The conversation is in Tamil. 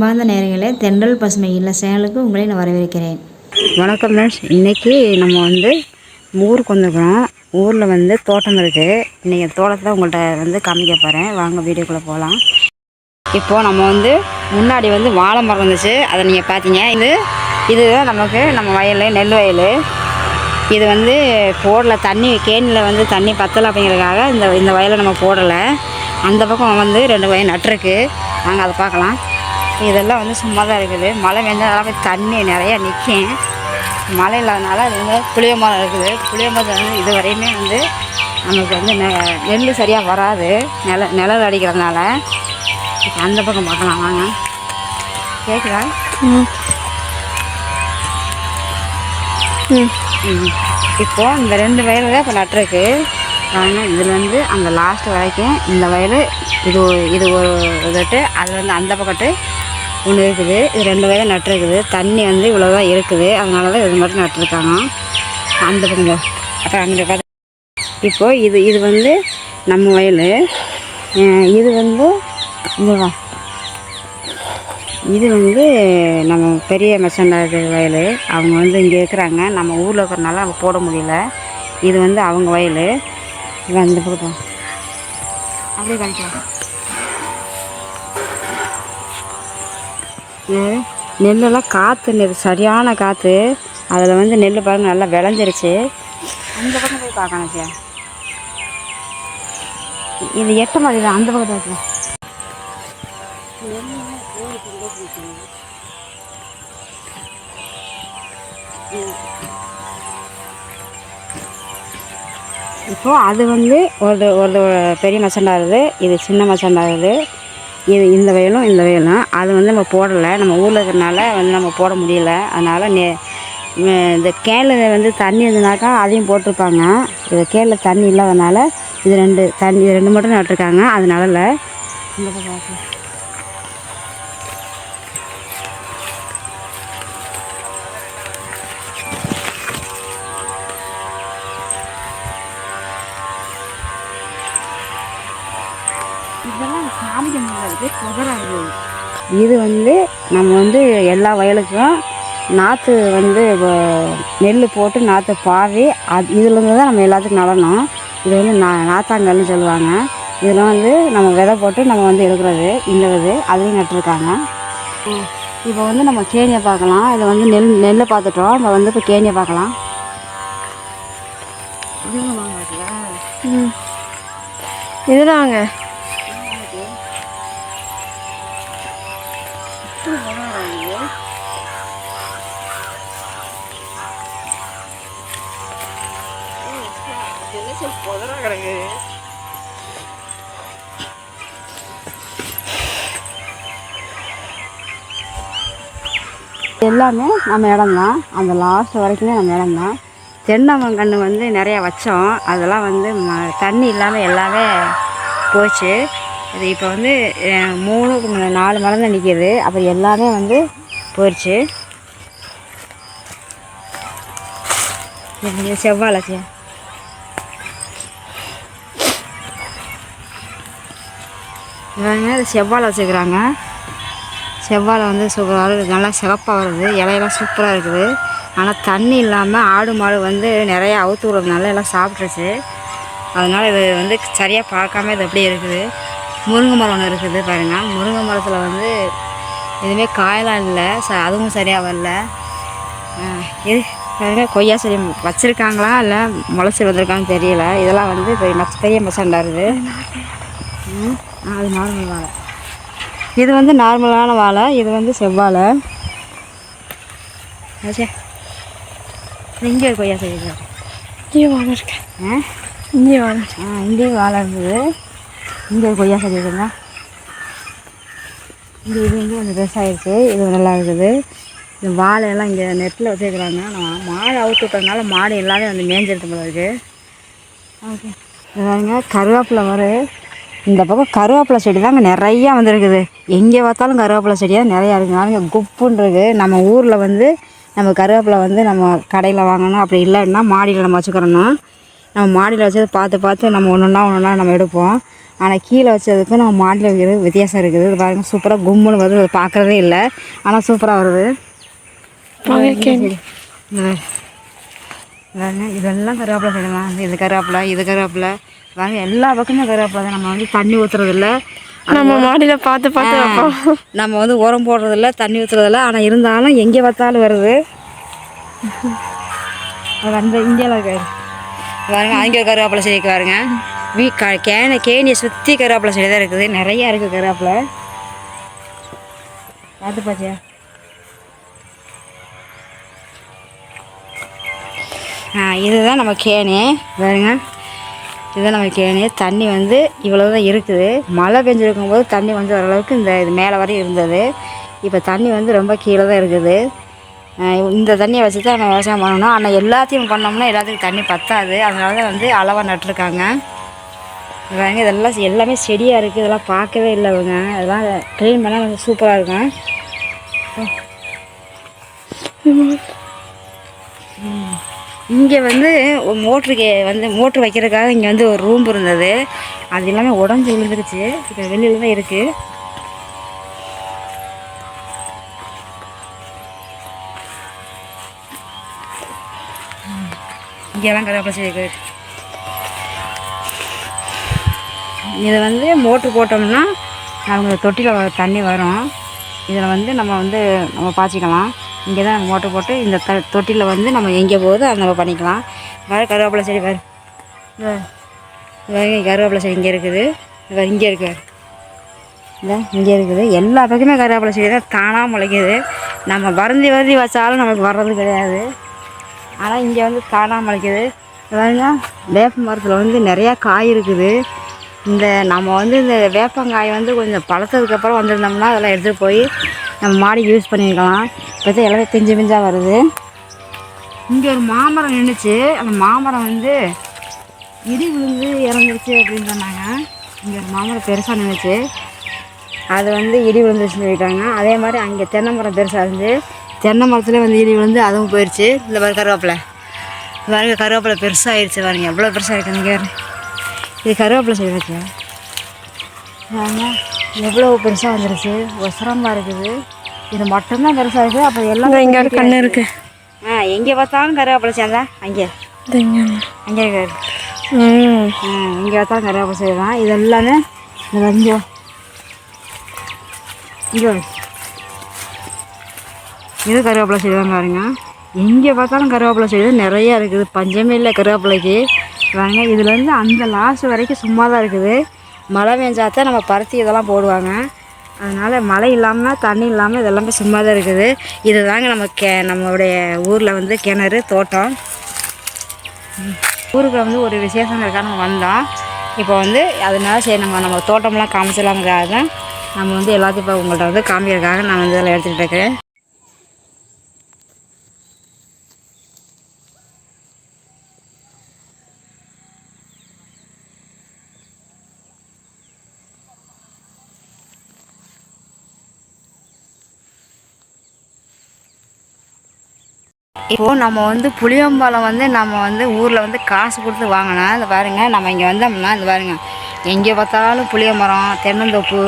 அன்பார்ந்த நேரங்களில் தென்றல் பசுமை இல்லை சேனலுக்கு உங்களை நான் வரவேற்கிறேன். வணக்கம் ஃப்ரெண்ட்ஸ் இன்றைக்கி நம்ம வந்து ஊருக்கு வந்துக்கிறோம் ஊரில் வந்து தோட்டம் இருக்குது இன்றைக்கி தோட்டத்தில் உங்கள்கிட்ட வந்து காமிக்க போகிறேன் வாங்க வீடியோக்குள்ளே போகலாம் இப்போது நம்ம வந்து முன்னாடி வந்து வாழை மரம் இருந்துச்சு. அதை நீங்கள் பார்த்தீங்க இது இதுதான் நமக்கு நம்ம வயல் நெல் வயல். இது வந்து போடல. தண்ணி கேணியில் வந்து தண்ணி பத்தலை அப்படிங்கிறதுக்காக இந்த இந்த வயலை நம்ம போடலை. அந்த பக்கம் வந்து ரெண்டு வயல் நட்டுருக்கு நாங்கள் அதை பார்க்கலாம். இதெல்லாம் வந்து சும்மா தான் இருக்குது. மழை வெஞ்சனால தண்ணி நிறையா நிற்கும் மழை இல்லாதனால அது வந்து புளிய மரம் இருக்குது. புளிய மரத்தில் வந்து இது வரையுமே வந்து நமக்கு வந்து நெ- நெல் சரியாக வராது. நில நிழல் அடிக்கிறதுனால. இப்ப அந்த பக்கம் பார்க்கலாம் வாங்க. கேட்குதா ம். இப்போ இந்த ரெண்டு வயல் தான் இப்போ நட்டுருக்கு. வாங்க இதில் வந்து அந்த லாஸ்ட் வரைக்கும் இந்த வயல் இது இது ஒரு இதட்டு அது வந்து அந்த பக்கத்து ஒன்று இருக்குது. இது ரெண்டு வயல் நட்டுருக்குது தண்ணி வந்து இவ்வளோ தான் இருக்குது. அதனால தான் இது மட்டும் நட்டுருக்காங்க. அந்த பக்கம் அப்புறம் அங்கே பார்த்து இது இது வந்து நம்ம வயல். இது வந்து இங்க இது வந்து நம்ம பெரிய மெசண்டாது வயல். அவங்க வந்து இங்கே இருக்கிறாங்க. நம்ம ஊரில் இருக்கிறனால அவங்க போட முடியல. இது வந்து அவங்க வயல். இவன் அந்த பக்கம் அப்படியே காமிக்கலாம். நெல்லெல்லாம் காற்று நெல் சரியான காற்று அதில் வந்து நெல் பாருங்க நல்லா விளைஞ்சிருச்சு. அந்த பக்கம் போய் பார்க்கணும் சார் இது எட்ட மாதிரி தான் அந்த பக்கம் தான் இப்போது அது வந்து ஒரு ஒரு பெரிய மசண்டாகுது இது சின்ன மசண்டாகுது இது இந்த வயலும் இந்த வயலும். அது வந்து நம்ம போடலை. நம்ம ஊரில் இருக்கிறனால வந்து நம்ம போட முடியல. அதனால் நே இந்த கேனில் வந்து தண்ணி இருந்ததுனாக்கா அதையும் போட்டிருப்பாங்க. இது கேனில் தண்ணி இல்லாதனால இது ரெண்டு தண்ணி இது ரெண்டு மட்டும் நட்டிருக்காங்க. அதனால இல்லை. இது வந்து நம்ம வந்து எல்லா வயலுக்கும் நாற்று வந்து நெல் போட்டு நாற்று பாவி அது இதுலேருந்து தான் நம்ம எல்லாத்துக்கும் நடணும். இது வந்து நா நாத்தாங்கல்னு சொல்லுவாங்க. இதில் வந்து நம்ம விதை போட்டு நம்ம வந்து எடுக்கிறது இந்த இது அதுலேயும் நட்டுருக்காங்க இப்போ வந்து நம்ம கேணியை பார்க்கலாம். இதில் வந்து நெல் நெல்லை பார்த்துட்டோம். இப்போ வந்து இப்போ கேணியை பார்க்கலாம். இதுவும் வாங்க ம் இதுதாங்க எல்லாமே நம்ம இடம் தான். அந்த லாஸ்ட் வரைக்குமே நம்ம இடம்தான் தென்னங்கன்று வந்து நிறையா வச்சோம். அதெல்லாம் வந்து ம- தண்ணி இல்லாமல் எல்லாமே போச்சு. இது இப்போ வந்து மூணு நாலு மரம் தான் நிற்கிது அப்புறம் எல்லாமே வந்து போயிடுச்சு இது செவ்வாழை இவங்க செவ்வாழை வச்சுக்கிறாங்க. செவ்வாழை வந்து சூப்பராக நல்லா சிறப்பாக வருது. இலையெல்லாம் சூப்பராக இருக்குது. ஆனால் தண்ணி இல்லாமல் ஆடு மாடு வந்து நிறையா அவுத்து விடுறதுனால எல்லாம் சாப்பிட்ருச்சு அதனால் இது வந்து சரியாக பார்க்காம இது அப்படியே இருக்குது. முருங்கை மரம் ஒன்று இருக்குது பாருங்கள் முருங்கை மரத்தில் வந்து எதுவுமே காயெல்லாம் இல்லை. ச அதுவும் சரியாக வரல. இது பாருங்க கொய்யா செடி வச்சுருக்காங்களா இல்லை முளைச்சி வந்திருக்கான்னு தெரியல. இதெல்லாம் வந்து பெரிய மச்ச- பெரிய மசாண்டா இருக்குது. ம், ஆ, அது நார்மல் வாழை. இது வந்து நார்மலான வாழை இது வந்து செவ்வாழை. ஆச்சே. இங்கே ஒரு கொய்யா செடி. இங்கே வாழை இருக்கு. ஆ? இங்கே வாழை ஆ இங்கேயும் வாழை இருந்தது இங்கே ஒரு கொய்யா செடி இருக்குங்க இங்கே இது வந்து கொஞ்சம் பெருசாகிடுச்சு இது நல்லா இருக்குது. இந்த வாழையெல்லாம் இங்கே நெட்டில் வச்சுருக்குறாங்க. நான் மாடு அவுத்து விட்டதுனால மாடு எல்லாமே வந்து மேய்ஞ்சிருது போல இருக்குது ஓகே. கருவேப்பிலை வரும் இந்த பக்கம் கருவேப்பிலை செடி தாங்க நிறையா வந்துருக்குது. எங்கே பார்த்தாலும் கருவேப்பிலை செடியாக நிறையா இருக்குது இங்கே குப்புன்னு இருக்குது நம்ம ஊரில் வந்து நம்ம கருவேப்பிலை வந்து நம்ம கடையில் வாங்கணும். அப்படி இல்லைன்னா மாடியில் நம்ம வச்சுக்கிறோன்னா நம்ம மாடியில் வச்சு பார்த்து பார்த்து நம்ம ஒன்று ஒன்றா ஒன்று ஒன்றா நம்ம எடுப்போம். ஆனால் கீழே வச்சதுக்கும் நம்ம மாடியில் வைக்கிறது வித்தியாசம் இருக்குது. இது பாருங்க சூப்பராக கும்முன்னு வருது. அது பார்க்குறதே இல்லை. ஆனால் சூப்பராக வருது. இதெல்லாம் கருவேப்பிலை செய்யலாம் இது கருவேப்பிலை இது கருவேப்பிலை. பாருங்க எல்லா பக்கமும் கருவேப்பிலை தான். நம்ம வந்து தண்ணி ஊற்றுறதில்ல நம்ம மாடியில் பார்த்து பார்த்து நம்ம வந்து உரம் போடுறதில்ல தண்ணி ஊற்றுறதில்ல ஆனால் இருந்தாலும் எங்கே பார்த்தாலும் வருது. அது அந்த இந்தியாவில் இருக்காரு பாருங்க அங்கே கருவேப்பிலை செடிக்கு பாருங்க. வீ க கேனை கேணியை சுற்றி கருவேப்பிலை செடி தான் இருக்குது. நிறையா இருக்குது கருவேப்பிலை. பார்த்து பாச்சியா ஆ இதுதான் நம்ம கேணி. பாருங்க. இதுதான் நம்ம கேணி. தண்ணி வந்து இவ்வளோ தான் இருக்குது. மழை பெஞ்சிருக்கும் போது தண்ணி வந்து ஓரளவுக்கு இந்த இது மேலே வரையும் இருந்தது. இப்போ தண்ணி வந்து ரொம்ப கீழே தான் இருக்குது இந்த தண்ணியை வச்சு தான் நம்ம விவசாயம் பண்ணணும். ஆனால் எல்லாத்தையும் பண்ணோம்னா எல்லாத்துக்கும் தண்ணி பத்தாது. அதனால தான் வந்து அளவாக நட்டுருக்காங்க. பாருங்க இதெல்லாம் எல்லாமே செடியாக இருக்குது இதெல்லாம் பார்க்கவே இல்லை அவங்க அதெல்லாம் க்ளீன் பண்ணால் கொஞ்சம் சூப்பராக இருக்கும். இங்கே வந்து மோட்ருக்கு வந்து மோட்ரு வைக்கிறதுக்காக இங்கே வந்து ஒரு ரூம் இருந்தது. அது எல்லாமே உடஞ்சி விழுந்துருச்சு. இப்போ வெளியில் தான் இருக்குது இங்கெல்லாம் கருவேப்பிலை செடி இதை வந்து மோட்ரு போட்டோம்னா அவங்க தொட்டியில் தண்ணி வரும். இதில் வந்து நம்ம வந்து நம்ம பாய்ச்சிக்கலாம். இங்கே தான் மோட்ரு போட்டு இந்த த தொட்டியில் வந்து நம்ம எங்கே போகுதோ அதை நம்ம பண்ணிக்கலாம். வேறு கருவேப்பிலை செடி வேறு வேறு கருவேப்பிலை செடி இங்கே இருக்குது. வேறு இங்கே இருக்குது இல்லை இங்கே இருக்குது. எல்லா பக்கமே கருவேப்பிலை செடி தான். தானாக முளைக்குது. நம்ம வருந்தி வருந்தி வச்சாலும் நமக்கு வர்றது கிடையாது. ஆனால் இங்கே வந்து தானாக முளைக்குது. பாருங்க வேப்ப மரத்தில் வந்து நிறையா காய் இருக்குது. இந்த நம்ம வந்து இந்த வேப்பங்காய் வந்து கொஞ்சம் பழத்ததுக்கப்புறம் வந்திருந்தோம்னா அதெல்லாம் எடுத்துகிட்டு போய் நம்ம மாடி யூஸ் பண்ணிக்கலாம் இப்போ எல்லாமே பிஞ்சு பிஞ்சாக வருது. இங்கே ஒரு மாமரம் நின்றுச்சு அந்த மாமரம் வந்து இடி விழுந்து இறந்துருச்சு அப்படின்னு சொன்னாங்க. இங்கே ஒரு மாமரம் பெருசாக நின்றுச்சு அது வந்து இடி விழுந்துருச்சுன்னு சொல்லிட்டாங்க. அதே மாதிரி அங்கே தென்னை மரம் பெருசாக இருந்து தென்னை மரத்துலேயே வந்து இடி விழுந்து அதுவும் போயிடுச்சு இந்த மாதிரி கருவேப்பிலை. பாருங்க கருவேப்பிலை பெருசாகிடுச்சு பாருங்க. எவ்வளோ பெருசாக இருக்குது இங்கே இது கருவேப்பிலை செடி பாருங்க எவ்வளோ பெருசாக வந்துருச்சு. ஒசரமாக இருக்குது. இது மட்டும்தான் பெருசாக இருக்குது. அப்போ எல்லாம் இங்கே கண்ணு இருக்கு. ஆ எங்கே பார்த்தாலும் கருவேப்பிலை சேர்ந்தா அங்கே. இது. அங்கே இருக்காரு ம். இங்கே பார்த்தாலும் கருவேப்பிலை செய்யலாம் இது எல்லாமே இந்த இங்கே இங்கே. இது கருவேப்பிலை தான் பாருங்க. எங்கே பார்த்தாலும் கருவேப்பிலை தான். நிறையா இருக்குது. பஞ்சமே இல்லை கருவேப்பிலைக்கு. பாருங்க இதுலேருந்து அந்த லாஸ்ட் வரைக்கும் சும்மா தான் இருக்குது. மழை பெஞ்சாதான் நம்ம பருத்தி இதெல்லாம் போடுவாங்க. அதனால் மழை இல்லாமல் தண்ணி இல்லாமல் இதெல்லாமே சும்மா தான் இருக்குது. இது தாங்க நம்ம கே நம்மளுடைய ஊரில் வந்து கிணறு தோட்டம். ஊருக்கு வந்து ஒரு விசேஷம் இருக்கா நம்ம வந்தோம். இப்போ வந்து அதனால சரி நம்ம நம்ம தோட்டம்லாம் காமிச்சிடலாங்கிறதுக்காக தான் நம்ம வந்து எல்லாத்தையும் இப்போ உங்கள்கிட்ட வந்து காமிக்கிறதுக்காக நான் வந்து இதெல்லாம் எடுத்துகிட்டு இருக்கிறேன் இப்போது நம்ம வந்து புளியம்பழம் வந்து நம்ம வந்து ஊரில் வந்து காசு கொடுத்து வாங்கினா இந்த பாருங்க நம்ம இங்கே வந்தோம்னா இந்த பாருங்க எங்கே பார்த்தாலும் புளிய மரம் தென்னந்தோப்பு